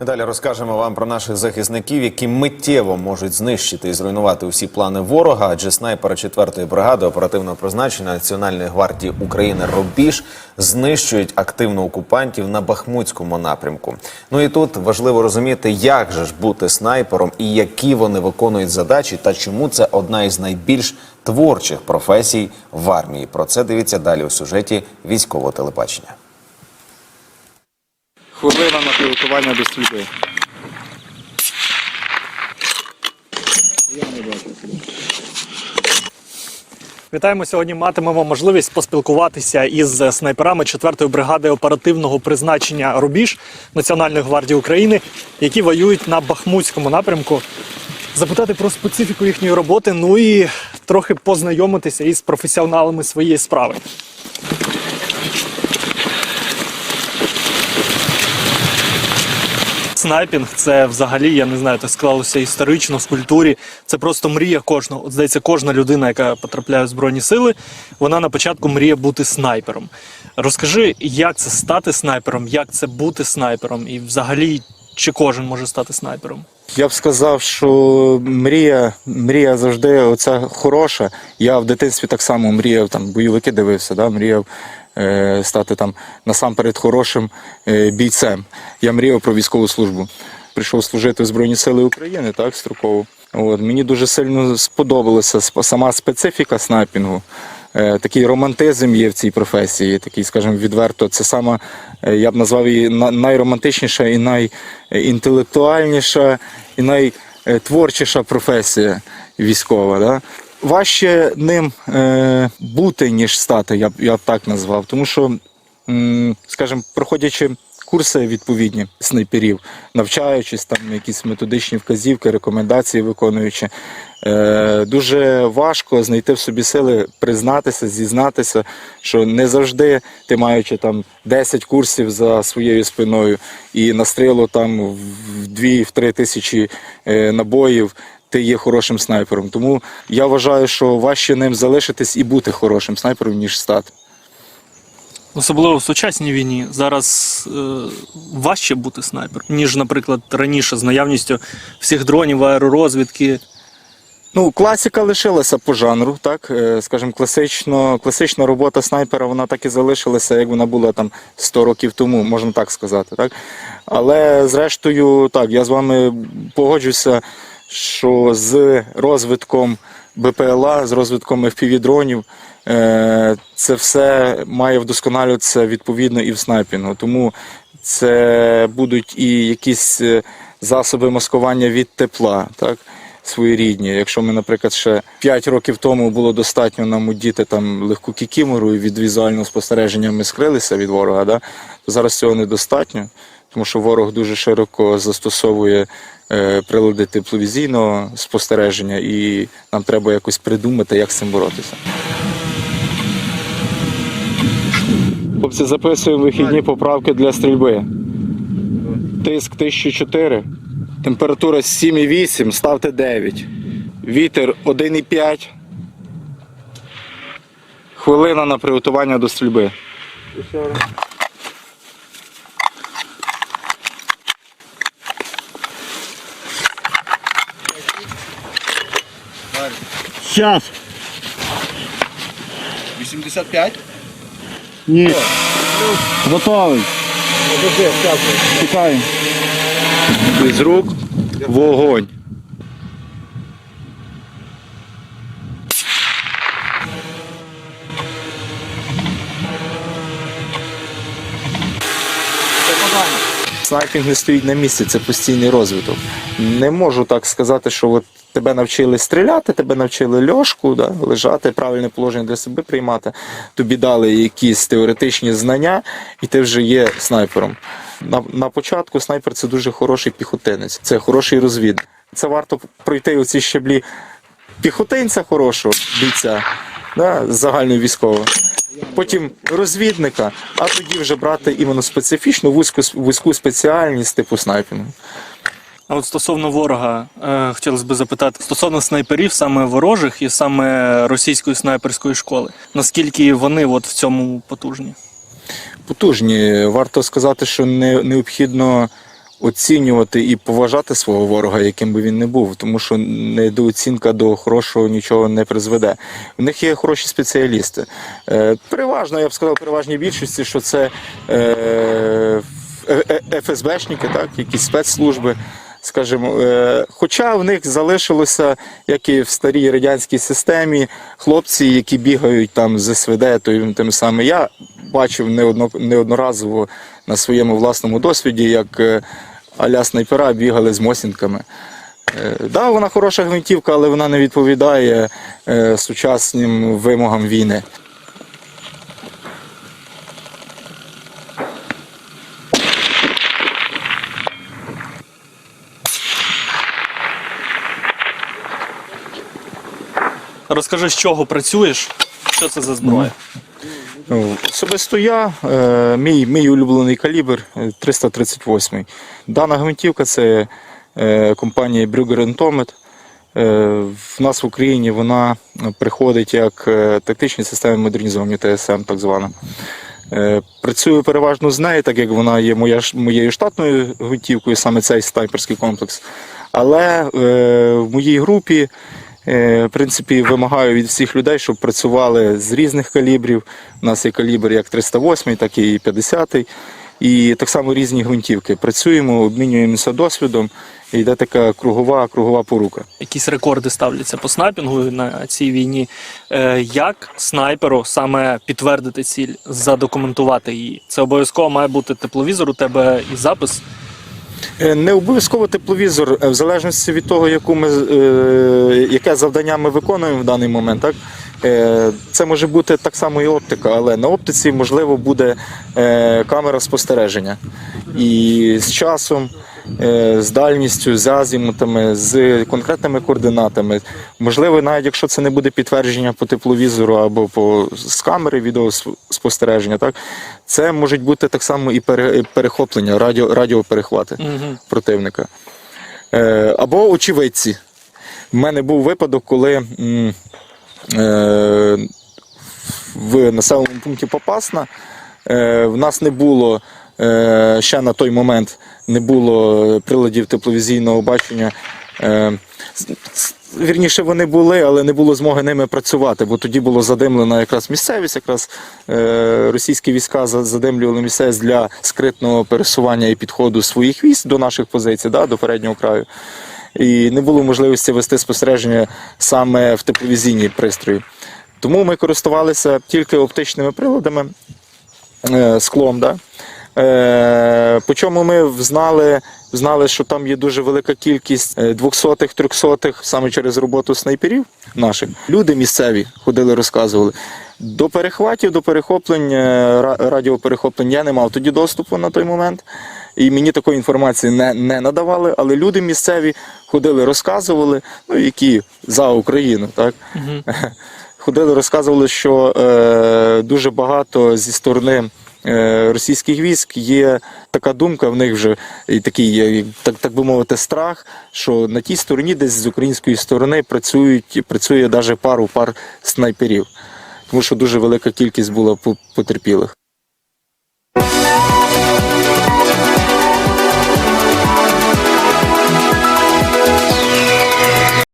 Далі розкажемо вам про наших захисників, які миттєво можуть знищити і зруйнувати усі плани ворога. Адже снайпери 4-ї бригади оперативного призначення Національної гвардії України Рубіж знищують активно окупантів на Бахмутському напрямку. Ну і тут важливо розуміти, як же ж бути снайпером і які вони виконують задачі, та чому це одна із найбільш творчих професій в армії. Про це дивіться далі у сюжеті військового телебачення. Хвилина на приготування до стрільби. Вітаємо сьогодні. Матимемо можливість поспілкуватися із снайперами 4-ї бригади оперативного призначення Рубіж Національної гвардії України, які воюють на Бахмутському напрямку. Запитати про специфіку їхньої роботи, ну і трохи познайомитися із професіоналами своєї справи. Снайпінг це взагалі, я не знаю, так склалося історично в культурі. Це просто мрія кожного. От здається, кожна людина, яка потрапляє в збройні сили, вона на початку мріє бути снайпером. Розкажи, як це стати снайпером, як це бути снайпером, і взагалі чи кожен може стати снайпером? Я б сказав, що мрія, мрія завжди оця хороша. Я в дитинстві так само мріяв, там бойовики дивився, да, мріяв стати там насамперед хорошим е, бійцем. Я мріяв про військову службу. Прийшов служити в Збройні Сили України, так, строково. От, мені дуже сильно сподобалася сама специфіка снайпінгу. Е, Такий романтизм є в цій професії, такий, скажімо, відверто. Це саме, е, я б назвав її на- найромантичніша і найінтелектуальніша, і найтворчіша професія військова. Да? Важче ним е, бути, ніж стати, я б, я так назвав. Тому що, скажімо, проходячи курси відповідні снайперів, навчаючись там якісь методичні вказівки, рекомендації виконуючи. Е, дуже важко знайти в собі сили признатися, зізнатися, що не завжди ти маючи там 10 курсів за своєю спиною і настріло там в 2-3 тисячі е, набоїв. Ти є хорошим снайпером. Тому я вважаю, що важче ним залишитись і бути хорошим снайпером, ніж стати. Особливо в сучасній війні зараз е, важче бути снайпером, ніж, наприклад, раніше з наявністю всіх дронів, аеророзвідки. Ну, класика лишилася по жанру, так. Е, Скажімо, класично, класична робота снайпера вона так і залишилася, як вона була там 100 років тому, можна так сказати. Так? Але зрештою, так, я з вами погоджуся, що з розвитком БПЛА, з розвитком FPV-дронів, е, це все має вдосконалюватися відповідно і в снайпінгу. Тому це будуть і якісь е, засоби маскування від тепла. Так? своєрідні. Якщо ми, наприклад, ще 5 років тому було достатньо нам удіти там легку кікімору і від візуального спостереження ми скрилися від ворога, да? то зараз цього недостатньо, тому що ворог дуже широко застосовує е, прилади тепловізійного спостереження, і нам треба якось придумати, як з цим боротися. Хлопці, записуємо вихідні поправки для стрільби. Тиск 1004. Температура 7,8, ставте 9. Вітер 1,5. Хвилина на приготування до стрільби. 80. 85? Ні. Готовий. Подожди, Сейчас Чекаємо. З рук вогонь. Це погано. Снайпінг не стоїть на місці, це постійний розвиток. Не можу так сказати, що от тебе навчили стріляти, тебе навчили льошку, да, лежати, правильне положення для себе приймати. Тобі дали якісь теоретичні знання, і ти вже є снайпером. На, на початку снайпер це дуже хороший піхотинець, це хороший розвідник. Це варто пройти оці щаблі піхотинця хорошого, бійця, да, загальної військової. Потім розвідника, а тоді вже брати іменно специфічну вузьку, вузьку спеціальність типу снайпінгу. А от стосовно ворога, е, хотілося б запитати, стосовно снайперів, саме ворожих і саме російської снайперської школи, наскільки вони от в цьому потужні? Потужні. Варто сказати, що не, необхідно оцінювати і поважати свого ворога, яким би він не був, тому що недооцінка до хорошого нічого не призведе. У них є хороші спеціалісти. Е, Переважно, я б сказав, переважній більшості, що це е, Е- е- ФСБшники, так, якісь спецслужби. Скажімо, е, хоча в них залишилося, як і в старій радянській системі, хлопці, які бігають там з СВД, то тим самим я бачив неодно, неодноразово на своєму власному досвіді, як аля снайпера бігали з мосінками. Е, Да, вона хороша гвинтівка, але вона не відповідає е, сучасним вимогам війни. Розкажи, з чого працюєш, що це за зброя? Ну, Особисто я, е, мій, мій улюблений калібр е, 338. Дана гвинтівка це е, компанія Brugger Tomet. Е, в нас в Україні вона приходить як е, тактичні системи модернізовані ТСМ, так звана. Е, Працюю переважно з нею, так як вона є моя, моєю штатною гвинтівкою, саме цей снайперський комплекс. Але е, в моїй групі Е, В принципі, вимагаю від всіх людей, щоб працювали з різних калібрів. У нас є калібр як 308, так і 50. І так само різні гвинтівки. Працюємо, обмінюємося досвідом. І йде така кругова, кругова порука. Якісь рекорди ставляться по снайпінгу на цій війні. Е, як снайперу саме підтвердити ціль, задокументувати її? Це обов'язково має бути тепловізор у тебе і запис. Е, Не обов'язково тепловізор, е, в залежності від того, яку ми, е, яке завдання ми виконуємо в даний момент. Так? Це може бути так само і оптика, але на оптиці можливо буде камера спостереження. І з часом, з дальністю, з азімутами, з конкретними координатами. Можливо, навіть якщо це не буде підтвердження по тепловізору або по з камери відеоспостереження, так це можуть бути так само і перехоплення, радіо, радіоперехвати Угу. противника. Е, або очевидці. У мене був випадок, коли е, в населеному пункті Попасна е, в нас не було е, ще на той момент не було приладів тепловізійного бачення. Е, Вірніше вони були, але не було змоги ними працювати, бо тоді було задимлена якраз місцевість, якраз е, російські війська задимлювали місцевість для скритного пересування і підходу своїх військ до наших позицій, да, до переднього краю. І не було можливості вести спостереження саме в тепловізійній пристрої. Тому ми користувалися тільки оптичними приладами, е, склом. Да? Е, по чому ми знали, знали, що там є дуже велика кількість е, двохсотих, трьохсотих саме через роботу снайперів наших. Люди місцеві ходили, розказували. До перехватів, до перехоплень, ра- радіоперехоплень я не мав тоді доступу на той момент. І мені такої інформації не, не надавали, але люди місцеві ходили, розказували, ну які за Україну, так? Ходили, розказували, що е, дуже багато зі сторони російських військ є така думка в них вже і такий, так, так би мовити, страх, що на тій стороні, десь з української сторони, працюють, працює навіть пару пар снайперів, тому що дуже велика кількість була по- потерпілих.